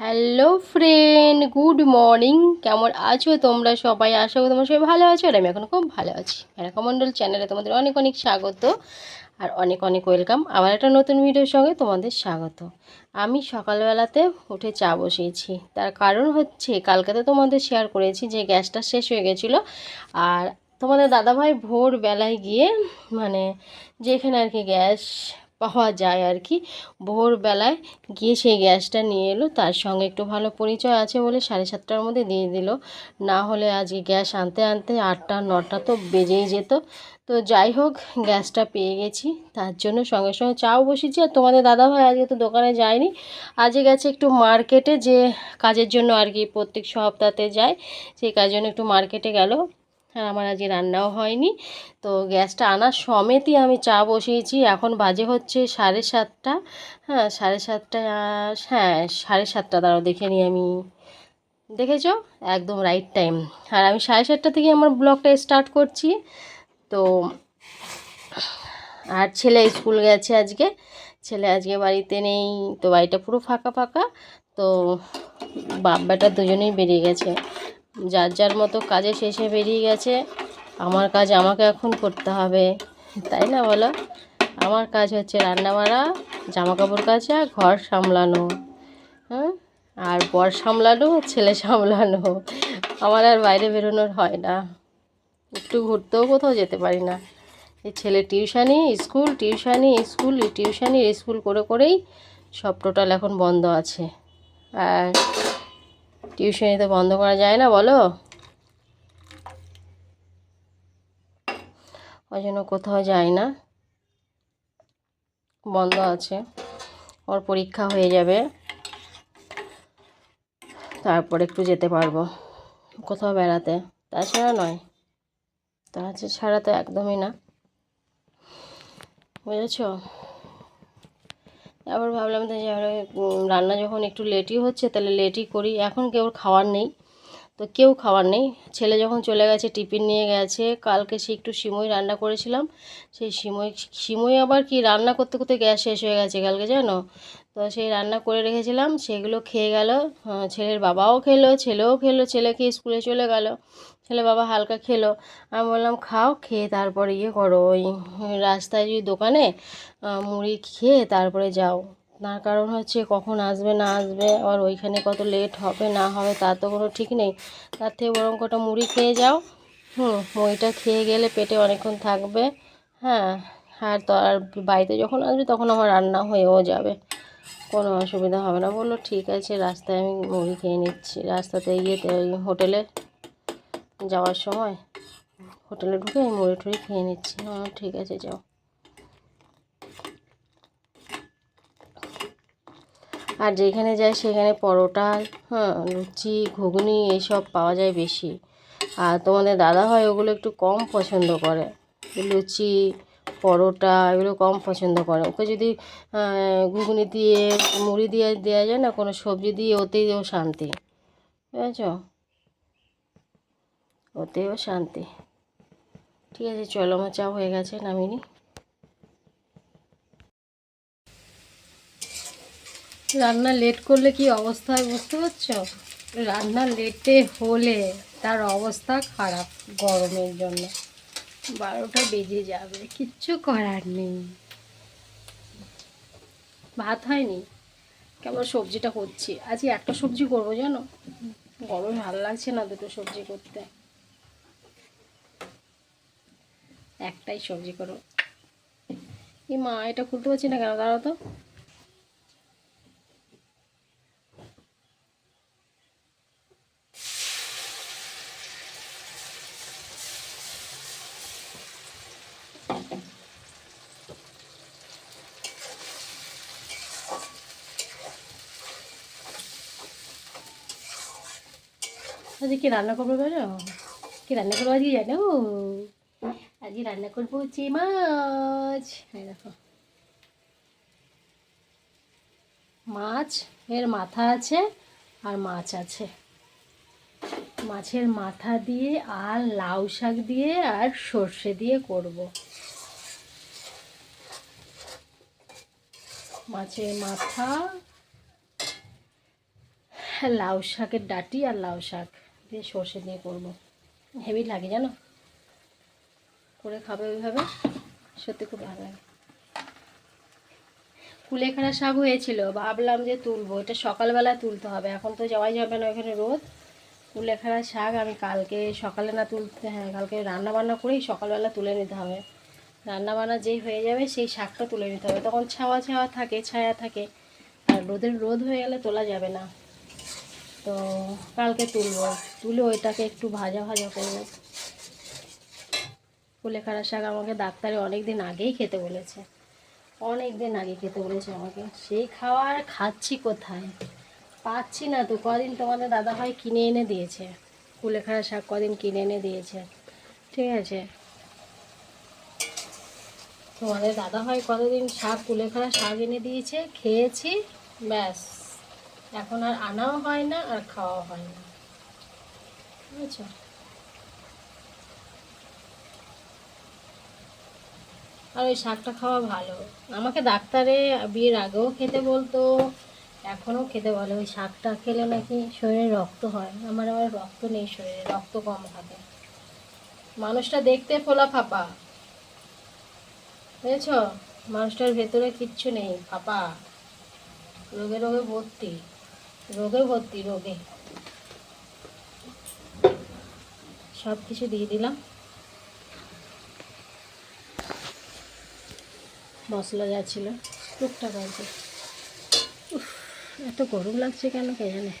Hello friend good morning কেমন আছো তোমরা সবাই? আশা তোমরা সবাই ভালো আছো আর আমি এখন খুব ভালো আছি। মেরাকা মণ্ডল চ্যানেলে তোমাদের অনেক অনেক স্বাগত আর অনেক অনেক ওয়েলকাম আবার একটা নতুন ভিডিওর সঙ্গে তোমাদের স্বাগত। আমি সকালবেলাতে উঠে চা বসিয়েছি। তার কারণ হচ্ছে, কালকে তো তোমাদের শেয়ার করেছি যে গ্যাসটা শেষ হয়ে গেছিল। আর তোমাদের দাদাভাই ভোরবেলায় গিয়ে মানে যেখানে আর কি গ্যাস পাওয়া যায় আর কি। ভোরবেলায় গিয়ে সেই গ্যাসটা নিয়ে এলো, তার সঙ্গে একটু ভালো পরিচয় আছে বলে সাড়ে সাতটার মধ্যে দিয়ে দিল। না হলে আজকে গ্যাস আনতে আনতে আটটা, নটা তো বেজেই যেত। তো যাই হোক, গ্যাসটা পেয়ে গেছি। তার জন্য সঙ্গে সঙ্গে চাও বসেছি। আর তোমাদের দাদাভাই আজকে তো দোকানে যায়নি। আজকে গেছে একটু মার্কেটে যে কাজের জন্য আর কি প্রত্যেক সপ্তাহতে যায়। সেই কাজের জন্য একটু মার্কেটে গেল। আর আমার আজকে রান্নাও হয়নি। তো গ্যাসটা আনার সমেতই আমি চা বসিয়েছি। এখন বাজে হচ্ছে সাড়ে সাতটা। হ্যাঁ সাড়ে সাতটা হ্যাঁ সাড়ে সাতটা। দাঁড়াও, দেখে নিই আমি। দেখেছ? একদম রাইট টাইম আর আমি সাড়ে সাতটা থেকে আমার ব্লগটা স্টার্ট করছি। তো আর ছেলে স্কুল গেছে আজকে। ছেলে আজকে বাড়িতে নেই। তো বাড়িটা পুরো ফাঁকা ফাঁকা। তো বাপ বেটা দুজনেই বেরিয়ে গেছে। যার যার মতো কাজে শেষে বেরিয়ে গেছে। আমার কাজ আমাকে এখন করতে হবে। তাই না বলো? আমার কাজ হচ্ছে রান্না বাড়া জামা কাপড় কাচা, ঘর সামলানো। হ্যাঁ আর বর সামলানো, ছেলে সামলানো। আমার আর বাইরে বেরোনোর হয় না। একটু ঘুরতেও কোথাও যেতে পারি না। এই ছেলে টিউশানি, স্কুল টিউশানি স্কুল টিউশানি স্কুল করে করেই সব টোটাল এখন বন্ধ আছে। আর টিউশনি তো বন্ধ করা যায় না, বলো। ওই জন্য কোথাও যায় না। বন্ধ আছে। ওর পরীক্ষা হয়ে যাবে। তারপর একটু যেতে পারব। কোথাও বেড়াতে। তাছাড়া নয়। তাছাড়া ছাড়া তো একদমই না। বুঝেছ? আবার ভাবলাম যে রান্না যখন একটু লেটই হচ্ছে, তাহলে লেটই করি। এখন কেউ খাওয়ার নেই, তো কেউ খাওয়ার নেই। ছেলে যখন চলে গেছে, টিফিন নিয়ে গেছে, কালকে সে একটু সিমই রান্না করেছিলাম। সেই সিমই সিমই আবার কি রান্না করতে করতে গ্যাস শেষ হয়ে গেছে কালকে, জানো? তো সেই রান্না করে রেখেছিলাম, সেগুলো খেয়ে গেল। ছেলের বাবাও খেলো, ছেলেও খেলো, ছেলেকে স্কুলে চলে গেল। ছেলে বাবা হালকা খেলো। আমি বললাম, খাও, খেয়ে তারপরে ইয়ে করো। ওই রাস্তায় যদি দোকানে মুড়ি খেয়ে তারপরে যাও। তার কারণ হচ্ছে কখন আসবে, না আসবে আবার ওইখানে কত লেট হবে, না হবে, তার তো কোনো ঠিক নেই। তার থেকে বরং কটা মুড়ি খেয়ে যাও। হুম, মুড়িটা খেয়ে গেলে পেটে অনেকক্ষণ থাকবে হ্যাঁ। আর তো আর বাড়িতে যখন আসবে, তখন আমার রান্না হয়েও যাবে। কোনো অসুবিধা হবে না। বলল, ঠিক আছে, রাস্তায় আমি মুড়ি খেয়ে নিচ্ছি। রাস্তাতে গিয়ে হোটেলে যাওয়ার সময় হোটেলে ঢুকে মুড়ি টুড়ি খেয়ে নিচ্ছি। ঠিক আছে, যাও। আর যেখানে যাই সেখানে পরোটা হ্যাঁ লুচি, ঘুগনি এইসব পাওয়া যায় বেশি। আর তোমাদের দাদা হয় ওগুলো একটু কম পছন্দ করে। লুচি, পরোটা এগুলো কম পছন্দ করে। ওকে যদি ঘুগনি দিয়ে, মুড়ি দিয়ে দেওয়া যায় না, কোনো সবজি দিয়ে, ওতেই ও শান্তি। বুঝেছ? ওতেও শান্তি। ঠিক আছে, চলো, আমার চা হয়ে গেছে নামিনি রান্না লেট করলে কি অবস্থা হয় বুঝতে পারছ? রান্না লেটে হলে তার অবস্থা খারাপ গরমের জন্য। বারোটা বেজে যাবে, কিচ্ছু করার নেই। ভাত হয়নি? কেমন সবজিটা করছি? আজকে একটা সবজি করব জানো? গরম ভালো লাগছে না দুটো সবজি করতে। একটাই সবজি করো। এই মা, এটা খুলতে পারছি না কেন? দাঁড়াও তো। কি রান্না করব বেরো কি রান্না করব আজকে জানো? আজকে রান্না করব হচ্ছে মাছ। হ্যাঁ দেখো। মাছ, এর মাথা আছে আর মাছ আছে। মাছের মাথা দিয়ে আর লাউ শাক দিয়ে আর সর্ষে দিয়ে করব। মাছের মাথা, লাউ শাকের ডাটি আর লাউ শাক দিয়ে সর্ষে দিয়ে করব। হেভি লাগে জানো? করে খাবে ওইভাবে, সত্যি খুব ভালো লাগে। কুলেখাড়া শাক হয়েছিল, ভাবলাম যে তুলবো, এটা সকালবেলা তুলতে হবে, এখন তো যাওয়াই যাবে না ওখানে রোদ। কুলেখাড়া শাক আমি কালকে সকালে না তুলতে হ্যাঁ কালকে রান্না বান্না করেই সকালবেলা তুলে নিতে হবে। রান্না বান্না যেই হয়ে যাবে সেই শাকটা তুলে নিতে হবে। তখন ছাওয়া ছাওয়া থাকে, ছায়া থাকে, আর রোদের রোদ হয়ে গেলে তোলা যাবে না। তো কালকে তুলবো, তুলে ওইটাকে একটু ভাজা ভাজা করব। কুলেখাড়া শাক আমাকে ডাক্তারে অনেক দিন আগেই খেতে বলেছে। অনেক দিন আগে খেতে বলেছে আমাকে। সেই খাওয়ার খাচ্ছি কোথায়? পাচ্ছি না তো, কদিন তোমাদের দাদা দাদাভাই কিনে এনে দিয়েছে। কুলেখাড়া শাক কদিন কিনে এনে দিয়েছে। ঠিক আছে? তোমাদের দাদাভাই কতদিন শাক কুলেখাড়া শাক এনে দিয়েছে? খেয়েছি, ব্যাস। এখন আর আনাও হয় না, আর খাওয়াও হয় না। বুঝেছ? আর ওই শাকটা খাওয়া ভালো। আমাকে ডাক্তারে বিয়ের আগেও খেতে বলতো, এখনও খেতে বলে। ওই শাকটা খেলে নাকি শরীরে রক্ত হয়। আমার আবার রক্ত নেই শরীরে, রক্ত কম থাকে। মানুষটা দেখতে ফোলা ফাপা। বুঝেছ? মানুষটার ভেতরে কিচ্ছু নেই, ফাপা। রোগে রোগে ভর্তি। রোগে ভর্তি, রোগে। সব কিছু দিয়ে দিলাম। মশলা যা ছিল টুকটাক আছে এত গরম লাগছে কেন কে জানে?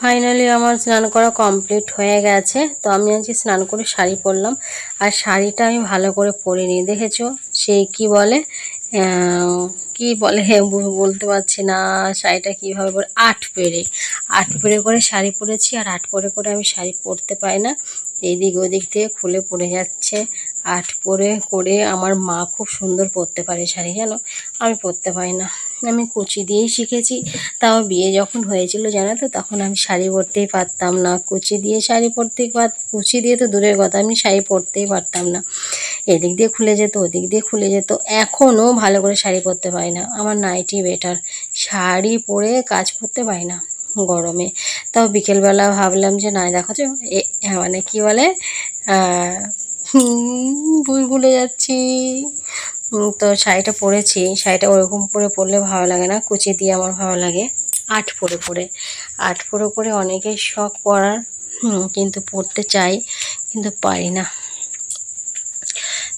ফাইনালি আমার স্নান করা কমপ্লিট হয়ে গেছে। তো আমি আজকে স্নান করে শাড়ি পরলাম। আর শাড়িটা আমি ভালো করে পরে নিই দেখেছ? সেই কি বলে? কি বলে? বলতে পারছি না। শাড়িটা কীভাবে পরে? আট পেরে। আট পেরে করে শাড়ি পরেছি, আর আট পরে করে আমি শাড়ি পরতে পাই না। এইদিক ওদিক থেকে খুলে পড়ে যাচ্ছে। আট পরে করে আমার মা খুব সুন্দর পরতে পারে শাড়ি, জানো? আমি পরতে পারি না। আমি কুচি দিয়েই শিখেছি। তাও বিয়ে যখন হয়েছিল, জানো তো, তখন আমি শাড়ি পরতেই পারতাম না। কুচি দিয়ে শাড়ি পরতেই পার কুচি দিয়ে তো দূরের কথা, আমি শাড়ি পরতেই পারতাম না। এদিক দিয়ে খুলে যেত, ওদিক দিয়ে খুলে যেত। এখনও ভালো করে শাড়ি পরতে পারি না। আমার নাইটি বেটার। শাড়ি পরে কাজ করতে পারি না গরমে। তাও বিকেলবেলা ভাবলাম যে, না, দেখো যে মানে কি বলে? ভুল ভুলে যাচ্ছি। তো শাড়িটা পরেছি। শাড়িটা ওরকম পরে পরলে ভালো লাগে না। কুচি দিয়ে আমার ভালো লাগে। আট পরে পরে। আট পরে পরে অনেকেই শখ পরার কিন্তু পড়তে চাই, কিন্তু পারি না।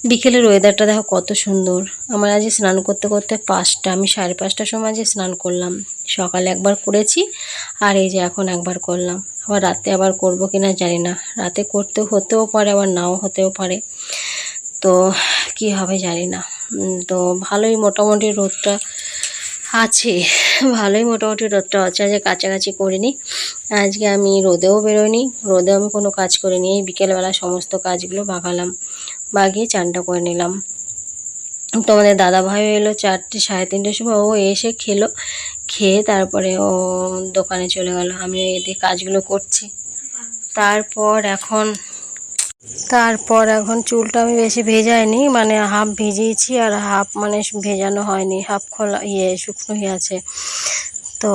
বিকেলের ওয়েদারটা দেখো কত সুন্দর। আমার আজ স্নান করতে করতে পাঁচটা, আমি সাড়ে পাঁচটার সময় আজ স্নান করলাম। সকালে একবার করেছি, আর এই যে এখন একবার করলাম। আবার রাতে আবার করব কিনা জানি না। রাতে করতে হতেও পারে, আবার নাও হতেও পারে। তো কি হবে জানি না। তো ভালোই মোটামুটি রোদটা আছে। ভালোই মোটামুটি রোদটা আছে, আজকে কাছাকাছি করিনি। আজকে আমি রোদেও বেরোইনি রোদে আমি কোনো কাজ করিনি। এই বিকেলবেলা সমস্ত কাজগুলো বাগালাম বাগিয়ে চানটা করে নিলাম। তোমাদের দাদা ভাই এলো চারটে, সাড়ে তিনটের সময় ও এসে খেলো, খেয়ে তারপরে ও দোকানে চলে গেল। আমি এদিকে কাজগুলো করছি। তারপর এখন তারপর এখন চুলটা আমি বেশি ভেজাইনি মানে হাফ ভিজিয়েছি আর হাফ মানে ভেজানো হয়নি, হাফ খোলা ইয়ে শুকনো আছে। তো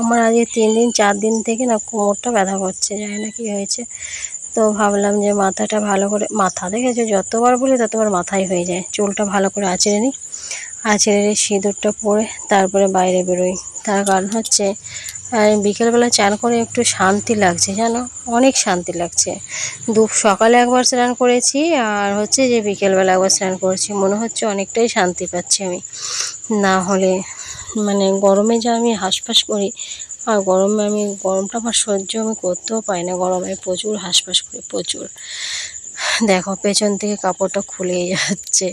আমার আজকে তিন দিন, চার দিন থেকে না কোমরটা ব্যথা করছে, জানি না কী হয়েছে। তো ভাবলাম যে মাথাটা ভালো করে, মাথা দেখেছ? যতবার বলি ততবার মাথায় হয়ে যায়। চুলটা ভালো করে আঁচড়ে নিই। আঁচড়ে সিঁদুরটা পরে তারপরে বাইরে বেরোই। তার কারণ হচ্ছে বিকেলবেলা চান করে একটু শান্তি লাগছে, জানো? অনেক শান্তি লাগছে। দু, সকালে একবার স্নান করেছি আর হচ্ছে যে বিকেলবেলা একবার স্নান করেছি। মনে হচ্ছে অনেকটাই শান্তি পাচ্ছি আমি। না হলে মানে গরমে যা আমি হাঁসফাঁস করি আর গরমে আমি, গরমটা আমার সহ্য আমি করতেও পাই না। গরমে প্রচুর হাঁসফাঁস করি, প্রচুর। দেখো, পেছন থেকে কাপড়টা খুলেই যাচ্ছে।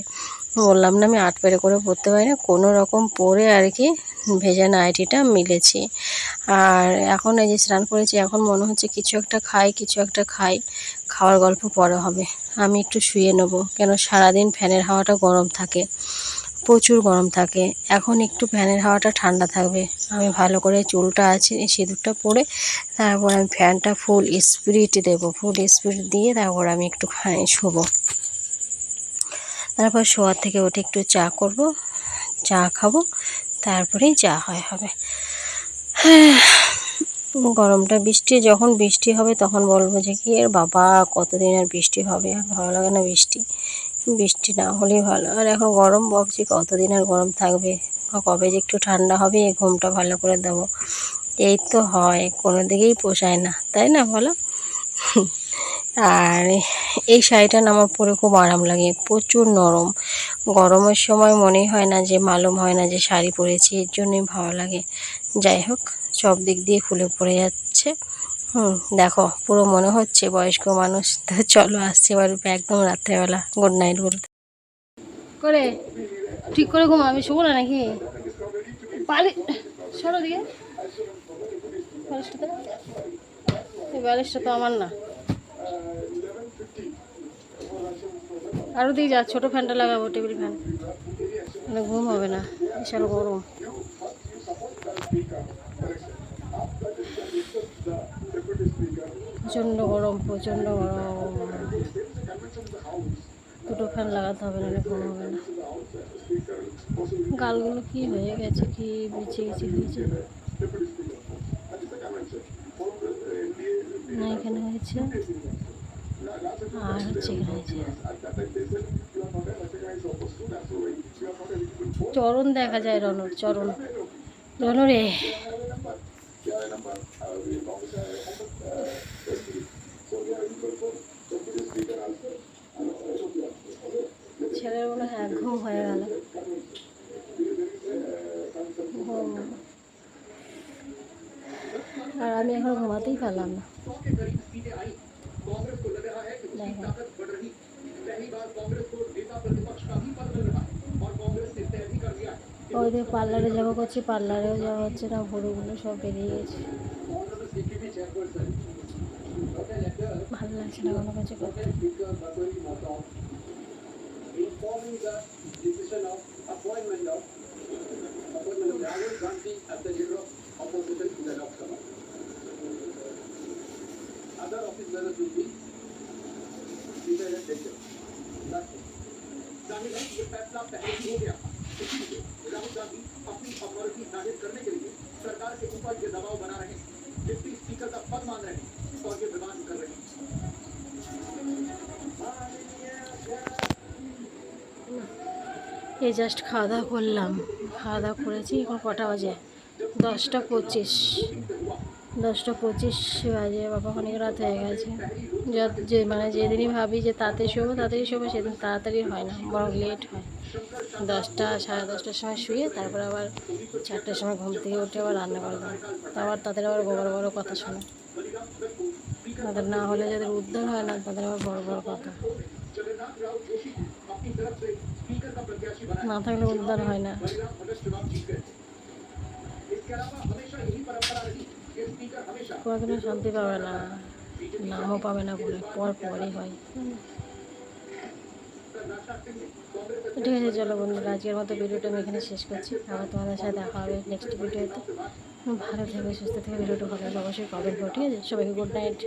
বললাম না আমি আট পেরে করে পরতে পারি না, কোনো রকম পরে আর কি ভেজা নাইটিটা মিলেছি। আর এখন এই যে স্নান করেছি, এখন মনে হচ্ছে কিছু একটা খাই, কিছু একটা খাই, খাওয়ার গল্প পরে হবে। আমি একটু শুয়ে নেব, কেন সারাদিন ফ্যানের হাওয়াটা গরম থাকে। প্রচুর গরম থাকে। এখন একটু ফ্যানের হাওয়াটা ঠান্ডা থাকবে। আমি ভালো করে চুলটা আছে, সিঁদুরটা পরে তারপর আমি ফ্যানটা ফুল স্পিরিট দেবো। ফুল স্পিরিট দিয়ে তারপর আমি একটু শোবো। তারপর শোয়ার থেকে উঠে একটু চা করব, চা খাব, তারপরেই যা হয় হবে। গরমটা বৃষ্টি, যখন বৃষ্টি হবে তখন বলব যে, কি এর বাবা, কতদিন আর বৃষ্টি হবে? আর ভালো লাগে না বৃষ্টি। বৃষ্টি না হলেই ভালো। আর এখন গরম, ভাবছি কতদিন আর গরম থাকবে? কবে যে একটু ঠান্ডা হবে, এই ঘুমটা ভালো করে দেবো। এই তো হয়, কোনো দিকেই পোষায় না, তাই না বলো? আর এই শাড়িটা আমার পরে খুব আরাম লাগে, প্রচুর নরম। গরমের সময় মনেই হয় না যে, মালুম হয় না যে, শাড়ি পরেছি, এর জন্যই ভালো লাগে। যাই হোক, সব দিক দিয়ে খুলে পড়ে যাচ্ছে। হুম, দেখো, পুরো মনে হচ্ছে বয়স্ক মানুষ। চলো আসছে এবার একদম রাত্রেবেলা। গুড নাইট বলতে করে, ঠিক করে ঘুমা, আমি শোবো না নাকি? বালি, সরো তো আমার না। আরও দিয়ে যা, ছোটো ফ্যানটা লাগাবো, টেবিল ফ্যান। মানে ঘুম হবে না, বিশাল গরম। প্রচণ্ড গরম প্রচণ্ড গরম। দুটো ফ্যান লাগাতে হবে না ঘুম হবে না। গালগুলো কি হয়ে গেছে, কি বিছে বিছে হয়েছে? না, এখানে হয়েছে। আর হচ্ছে এখানে হয়েছে। চরণ দেখা যায় রনর, চরণ। রনরে। ছেলের মনে হয়, ঘুম হয়ে গেল। ঘুম। আর আমি এখন ঘুমাতেই পারলাম না। ওইদিকে পার্লারে যাব করছি, পার্লারেও যাওয়া হচ্ছে না ভুরুগুলো সব বেরিয়ে গেছে। ভালো লাগছে না কোনো কিছু করতে। Informing the decision of appointment of appointment of Rahul Gandhi as the leader of opposition in the Lok Sabha. Other office bearers will be at Delhi. That's it. ज़ाहिर है ये फैसला पहले ही हो गया था राहुल गांधी अपनी अथॉरिटी ज़ाहिर करने के लिए सरकार के ऊपर ये दबाव बना रहे हैं डिप्टी स्पीकर का पद मान रहे हैं और ये विवाद कर रहे हैं এই জাস্ট খাওয়া দাওয়া করলাম। খাওয়া দাওয়া করেছি, এখন কটা বাজে? দশটা পঁচিশ। দশটা পঁচিশ বাজে, বাবা অনেক রাত হয়ে গেছে। যত যে মানে যেদিনই ভাবি যে তাড়াতাড়ি শোবো তাড়াতাড়ি শোবো, সেদিন তাড়াতাড়ি হয় না, বরং লেট হয়। দশটা, সাড়ে দশটার সময় শুয়ে তারপর আবার চারটার সময় ঘুম থেকে উঠে আবার রান্না করলাম তারপর তাদের আবার বড় বড় কথা শোনো। তাদের না হলে যাদের উদ্ধার হয় না, তাদের আবার বড় বড় কথা। না থাকলে উদ্ধার হয় না। কখনো শান্তি পাবে না, নামও পাবে না বলে পর পরই হয়। ঠিক আছে, চলো বন্ধুরা, আজকের মতো ভিডিওটা আমি এখানে শেষ করছি। আবার তোমাদের সাথে দেখা হবে নেক্সট ভিডিওতে। ভালো থাকবে সুস্থ থেকে, ভিডিওটা ভালো অবশ্যই কমেন্ট করো, ঠিক আছে? সবাইকে গুড নাইট